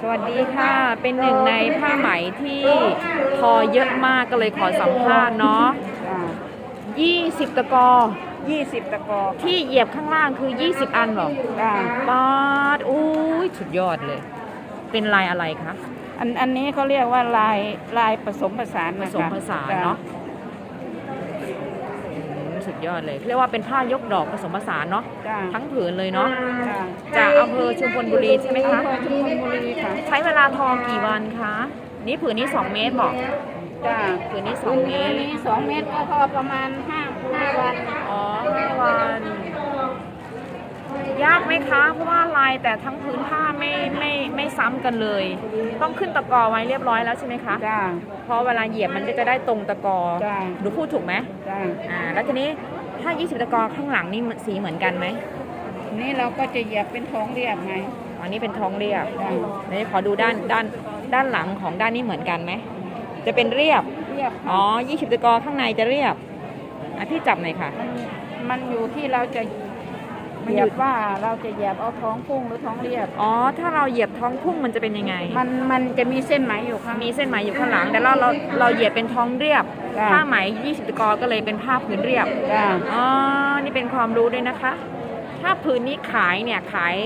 สวัสดีค่ะ เป็นหนึ่งในผ้าไหมที่ทอเยอะมากก็เลยขอสัมภาษณ์เนาะ20 ตะกอยี่สิบตะกอที่เหยียบข้างล่างคือ 20 อันเหรอจ้าปาดอุ้ยสุดยอดเลย เป็นลายอะไรคะ อันอันนี้เขาเรียกว่าลายลายผสมผสานผนะคะสมผสานเนาะอืมสุ ดยอดเลยเรียกว่าเป็นผ้ายกดอกผสมผสานเนาะจ้าทั้งผืนเลยเนาะจ้าจากอำเภอชุมพลบุรีใช่ไหมคะอำเภอชุมพลบุรีค่ะใช้เวลาทอกี่วันคะนี่ผืนนี้2เมตรบอกจ้าผืนนี้อัน2เมนี้อัตนรนี้สองเมตรก็พอประมาณห้าห้าวันอ๋อห้าวัน ยากไหมคะ เพราะว่าลายแต่ทั้งพื้นผ้าไม่ไม่ไม่ซ้ำกันเลย ต้องขึ้นตะกอไว้เรียบร้อยแล้วใช่ไหมคะ จ้า เพราะเวลาเหยียบมันก็จะได้ตรงตะกอจ้ะหนูพูดถูกไหมจ้า อ่า แล้วทีนี้ถ้า 20 ตะกอข้างหลังนี่สีเหมือนกันไหมนี่เราก็จะเหยียบเป็นท้องเรียบไงอันนี้เป็นท้องเรียบจ้าเดี๋ยวขอดูด้านด้านด้านหลังของด้านนี้เหมือนกันไหม จะเป็นเรียบ เรียบอ๋อ 20 ตะกอข้างในจะเรียบ อะพี่จับหน่อยค่ะ มันมันอยู่ที่เราจะมัน เหอยู่ยียบว่าเราจะเหยียบเอาท้องพุ่งหรือท้องเรียบ อ๋อ ถ้าเราเหยียบท้องพุ่งมันจะเป็นยังไง มันมันจะมีเส้นไหมอยู่ข้างมีเส้นไหมอยู่ข้างหลัง แต่เราเราเราเหยียบเป็นท้องเรียบ จ้ะ ผ้าไหม20ตะกอก็เลยเป็นผ้าพื้นเรียบ จ้าอ๋อ นี่เป็นความรู้ด้วยนะคะ ถ้าผืนนี้ขายเนี่ยขาย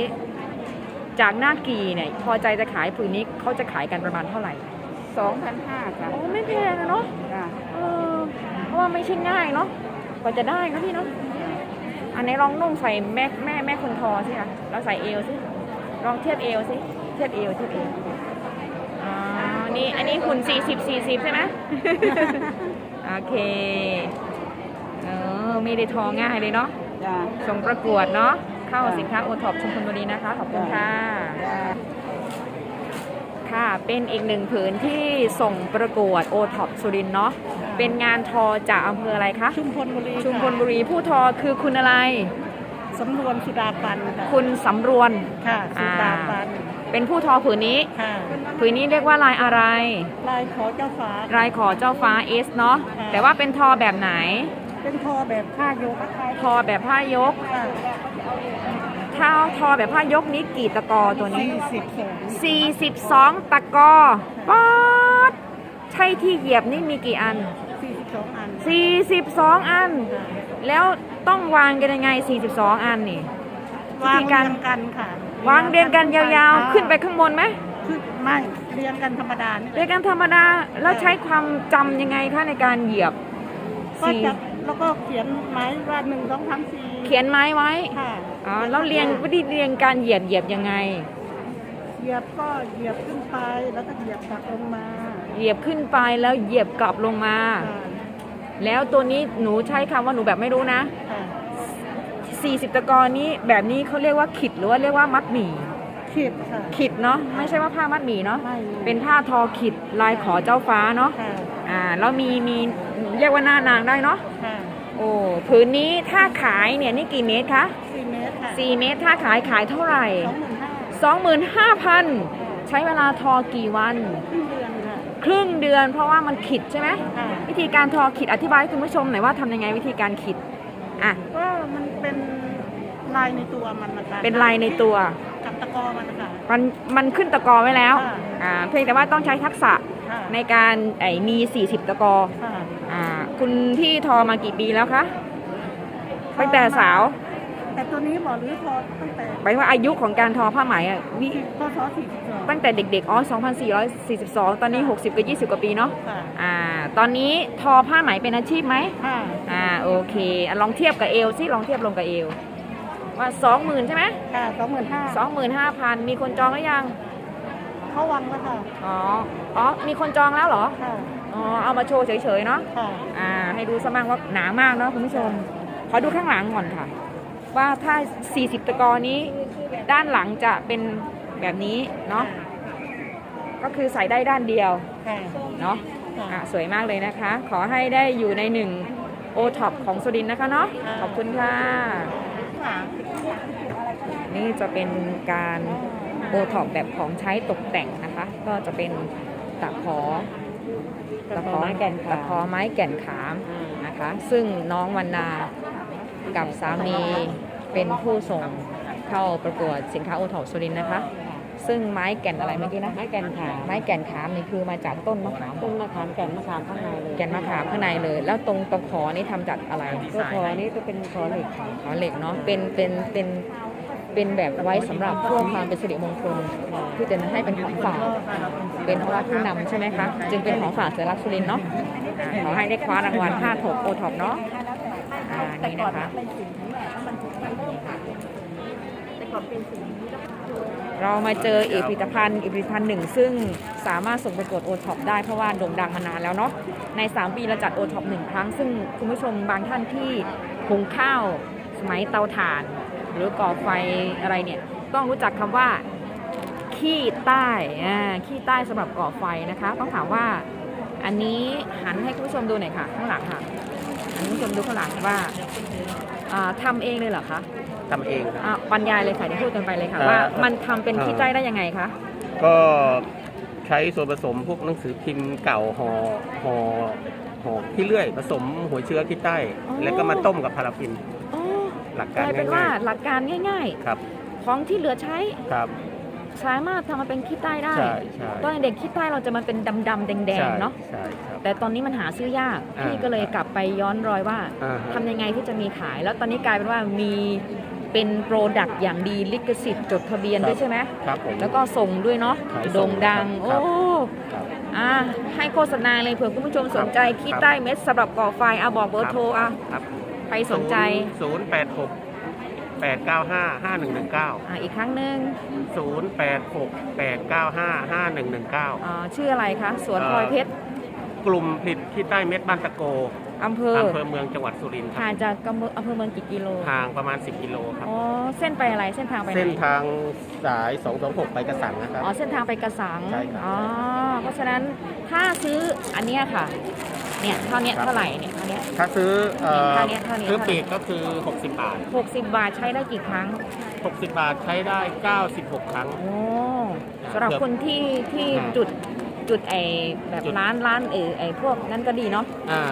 จากหน้ากีเนี่ยพอใจจะขายผืนนี้เขาจะขายกันประมาณเท่าไหร่ สองพันห้าค่ะโอ้ไม่แพงอะเนาะ จ้าเออเพราะว่าไม่ใช่ง่ายเนาะกว่าจะได้นะพี่เนาะ อันนี้ลองนุ่งใส่แม่แม่แม่คนทอสิคะแล้วใส่เอวสิลองเทียบเอวสิเทียบเอวเทียบเอวอ๋อนี่อันนี้หุ่น40 40ใช่ไหมโอเคเออไม่ได้ทอง่ายเลยเนาะจ้าส่งประกวดเนาะเข้าจ้ะสินค้าโอท็อปชุมพลบุรีนะคะ ขอบคุณค่ะจ้า ค่ะ เป็นอีกหนึ่งผืนที่ส่งประกวดโอท็อปสุรินทร์เนาะ เป็นงานทอจากอำเภออะไรคะ ชุมพลบุรีชุมพลบุรีผู้ทอคือคุณอะไร สำรวมสุดาปันค่ะคุณสำรวนค่ะสุดาปันเป็นผู้ทอผืนนี้ ค่ะผืนนี้เรียกว่าลายอะไร ลายขอเจ้าฟ้า ลายขอเจ้าฟ้าเอสเนาะค่ะแต่ว่าเป็นทอแบบไหน เป็นทอแบบผ้าโยกทอแบบผ้ายก ค่ะถ้าทอแบบผ้ายกนี้กี่ตะกอตัวนี้สี่สิบสอง42 ตะกอป๊อดใช่ที่เหยียบนี่มีกี่อันสี่สิบสองอัน 42 อัน แล้วต้องวางกันยังไง 42 อันนี่วิวาธีงการเรียงกันค่ะ วางเรียงกันยาวๆ ขึ้นไปข้างบนไหมขึ้นไม่เรียงกันธรรมดานี่แหเรียละงกันธรรมดาแล้วใช้ความจำยังไงคะในการเหยียบก็สี่จะแล้วก็เขียนหมายว่าหนึ่งสองสามสี่ เขียนไม้ไว้ค่ะอ๋อแล้วเรียงวิธีเรียงการเหยียบเหยียบยังไง เหยียบก็เหยียบขึ้นไปแล้วก็เหยียบกลับลงมา เหยียบขึ้นไปแล้วเหยียบกลับลงมาค่ะแล้วตัวนี้หนูใช้คำว่าหนูแบบไม่รู้นะค่ะ40ตะกอนี้แบบนี้เขาเรียกว่าขิดหรือว่าเรียกว่ามัดหมี่ขีดค่ะขิดเนาะไม่ใช่ว่าผ้ามัดหมี่เนาะไม่เป็นผ้าทอขิดลายขอเจ้าฟ้าเนาะค่ะอ่าแล้วมีมีเรียกว่าหน้านางได้เนาะค่ะ โอ้ผืนนี้ถ้าขายเนี่ยนี่กี่เมตรคะสี่เมตรค่ะ4เมตร ถ้าขายขายเท่าไหร่สองหมื่นห้า25,000ใช้เวลาทอกี่วันครึ่งเดือนค่ะครึ่งเดือนเพราะว่ามันขิดใช่ไหมค่ะวิธีการทอขิดอธิบายให้คุณผู้ชมหน่อยว่าทำยังไงวิธีการขิดอะก็มันเป็นลายในตัวมันนะคะเป็นลายในตัวกับตะกอมันนะคะมันมันขึ้นตะกอไว้แล้วค่ะอ่าเพียงแต่ว่าต้องใช้ทักษะค่ะในการไอ้มี 40 ตะกอค่ะอ่า คุณพี่ทอมากี่ปีแล้วคะตั้งแต่สาว แต่ตัวนี้บอกหรือพอตั้งแต่หมายถึงว่าอายุของการทอผ้าไหมอะวิพศสี่สิบสองตั้งแต่เด็กๆอ๋อ2442 ตอนนี้ 60กับ20 กว่าปีเนาะค่ะอ่า ตอนนี้ทอผ้าไหมเป็นอาชีพไหมค่ะอ่าโอเคอะลองเทียบกับเอวสิลองเทียบลงกับเอวว่า20,000ใช่ไหมค่ะสองหมื่นห้า25,000มีคนจองหรือยัง เข้าวังแล้วค่ะ อ๋อ อ๋อ มีคนจองแล้วเหรอ ค่ะ อ๋อเอามาโชว์เฉยๆเนาะค่ะอ่าให้ดูสมั่งว่าหนามากเนาะคุณผู้ชม ขอดูข้างหลังก่อนค่ะ ว่าถ้า 40 ตะกอนี้ ด้านหลังจะเป็นแบบนี้เนาะก็คือใส่ได้ด้านเดียวค่ะเนาะค่ะอะสวยมากเลยนะคะ ขอให้ได้อยู่ในหนึ่งโอท็อปของสุรินทร์นะคะเนาะค่ะขอบคุณค่ะค่ะ นี่จะเป็นการโอท็อปแบบของใช้ตกแต่งนะคะ ก็จะเป็นตะขอ ตะขอไม้แก่นขามตะขอไม้แก่นขามนะคะ ซึ่งน้องวันนากับสามีเป็นผู้ส่งเข้าประกวดสินค้าโอท็อปสุรินทร์นะคะ ซึ่งไม้แก่นอะไรเมื่อกี้นะไม้แก่นขามไม้แก่นขามนี่คือมาจากต้นมะขามต้นมะขามแก่นมะขามข้างในเลยแก่นมะขามข้างในเลย แล้วตรงตรงขอนี่ทำจากอะไรตัวคอนี้จะเป็นคอเหล็กขอเหล็กเนาะเป็นเป็นเป็น เป็นแบบไว้สำหรับเพื่อความเป็นสิริมงคลที่จะให้เป็นของฝากเป็นพระผู้นำใช่ไหมคะจึงเป็นของฝากเสือรักสุรินเนาะขอให้ได้คว้ารางวัล5ถกโอท็อปเนาะอ่านี่นะคะเรามาเจออีกผลิตภัณฑ์อีกผลิตภัณฑ์หนึ่ง ซึ่งสามารถส่งไประกวดโอท็อปได้เพราะว่าโด่งดังมานานแล้วเนาะใน 3 ปีเราจัดโอท็อปหนึ่งครั้ง ซึ่งคุณผู้ชมบางท่านที่หุงข้าวสมัยเตาถ่าน หรือก่อไฟอะไรเนี่ย ต้องรู้จักคำว่า ขี้ใต้อ่าขี้ใต้สำหรับก่อไฟนะคะ ต้องถามว่าอันนี้หันให้คุณผู้ชมดูหน่อยค่ะ ข้างหลังค่ะหันให้คุณผู้ชมดูข้างหลังว่าอ่าทำเองเลยเหรอคะทำเองครับอะบรรยายเลยค่ะเดี๋ยวพูดกันไปเลยค่ะอ่าว่ามันทำเป็นขี้ใต้ได้ยังไงคะก็ใช้ส่วนผสมพวกหนังสือพิมพ์เก่าห่อห่อห่อที่เลื่อย ผสมหัวเชื้อขี้ใต้ แล้วก็มาต้มกับพาราฟินอ๋อ หลักกการลายเป็นว่าง่ายหลักการง่าย ๆ ครับๆ ของที่เหลือใช้ครับ สามารถทำมาเป็นขี้ใต้ได้ ใช่ใช่ตอนเด็กขี้ใต้เราจะมาเป็นดำๆแดงใช่ๆเนาะใช่ครับ แต่ตอนนี้มันหาซื้อยากอ่า พี่ก็เลยกลับไปย้อนรอยว่าอ่าฮะ ทำยังไงที่จะมีขาย แล้วตอนนี้กลายเป็นว่ามีเป็นโปรดักต์อย่างดีลิขสิทธิ์จดทะเบียนด้วยใช่ไหมครับผม แล้วก็ส่งด้วยเนาะขายส่งโด่งดัง ครัโอ้บ ครับ อ่าให้โฆษณาเลยเผื่อคุณผู้ชมสนใจครับขี้ใต้เม็ดสำหรับก่อไฟอะบอกเบอร์โทรอะ ครับ ใครสนใจศูนย์แปดหกแปดเก้าห้าห้าหนึ่งหนึ่งเก้าอ่าอีกครั้งหนึ่งศูนย์แปดหกแปดเก้าห้าห้าหนึ่งหนึ่งเก้าอ่าชื่ออะไรคะ สวนพลอยเพชร กลุ่มผลิตขี้ใต้เม็ดบ้านตะโก อำเภออำเภอเมืองจังหวัดสุรินทร์คห่ารับงจากอำเภออำเภอเมืองกี่กิโลห่างประมาณ 10 กิโลครับ อ๋อเส้นไปอะไรเส้นทางไปไหนเส้นทางสาย 226 ไปกระสังนะครับ อ๋อเส้นทางไปกระสังใช่ครับอ๋อเพราะฉะนั้นถ้าซื้ออันเนี้ยค่ะเนี่ยเท่าเนี้ยครับ เท่าไหร่เนี่ยเท่าเนี้ย ถ้าซื้อเอ่อเท่านี้เท่านี้ ซื้อปีกก็คือ 60 บาท60บาทใช้ได้กี่ครั้ง 60 บาทใช้ได้ 96 ครั้ง โอ้สำหรับเกือบคนที่ที่อ่าจุด จุดไอแบบจุด ร้านร้านเออไอพวกนั้นก็ดีเนาะอ่า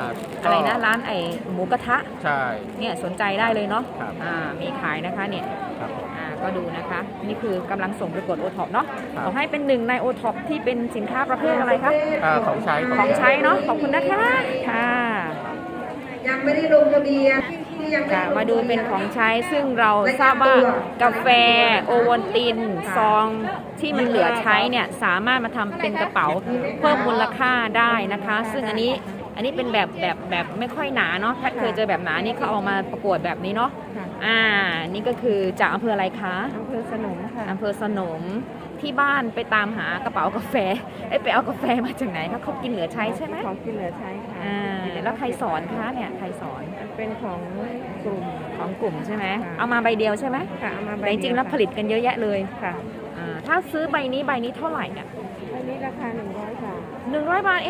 ก็อะไรนะร้านไอหมูกระทะใช่เนี่ยสนใจได้เลยเนาะครับอ่ามีขายนะคะเนี่ยครับอ่าก็ดูนะคะนี่คือกำลังส่งประกวดโอท็อปเนาะครับ ขอให้เป็นหนึ่งในโอท็อปที่เป็นสินค้าประเภทอะไรคะอ่าของใช้ของใช้เนาะขอบคุณนะคะค่ะ ยังไม่ได้ลงทะเบียนที่ยังไม่ ค่ะได้ลงมาดูเป็นของใช้ซึ่งเราทราบว่ากาแฟโอวัลตินซองที่มันเหลือใช้เนี่ยสามารถมาทำเป็นกระเป๋าเพิ่มมูลค่าได้นะคะ ซึ่งอันนี้อันนี้เป็นแบบแบบแบบไม่ค่อยหนาเนาะแพทย์เคยเจอแบบหนานี่เขาเอามาประกวดแบบนี้เนาะค่ะอ่านี่ก็คือจากอำเภออะไรคะอำเภอสนมค่ะอำเภอสนม ที่บ้านไปตามหากระเป๋ากาแฟเอ้ยไปเอากาแฟมาจากไหนคะเขากินเหลือใช้ใช่ไหมของกินเหลือใช้ค่ะอ่าแล้วใครสอนคะเนี่ยใครสอนเป็นของกลุ่มของกลุ่มใช่ไหมค่ะเอามาใบเดียวใช่ไหมค่ะเอามาใบแต่จริงๆแล้วผลิตกันเยอะแยะเลยค่ะอ่าถ้าซื้อใบนี้ใบนี้เท่าไหร่เนี่ยอันนี้ราคา100บาท หนึ่งร้อยบาทเอง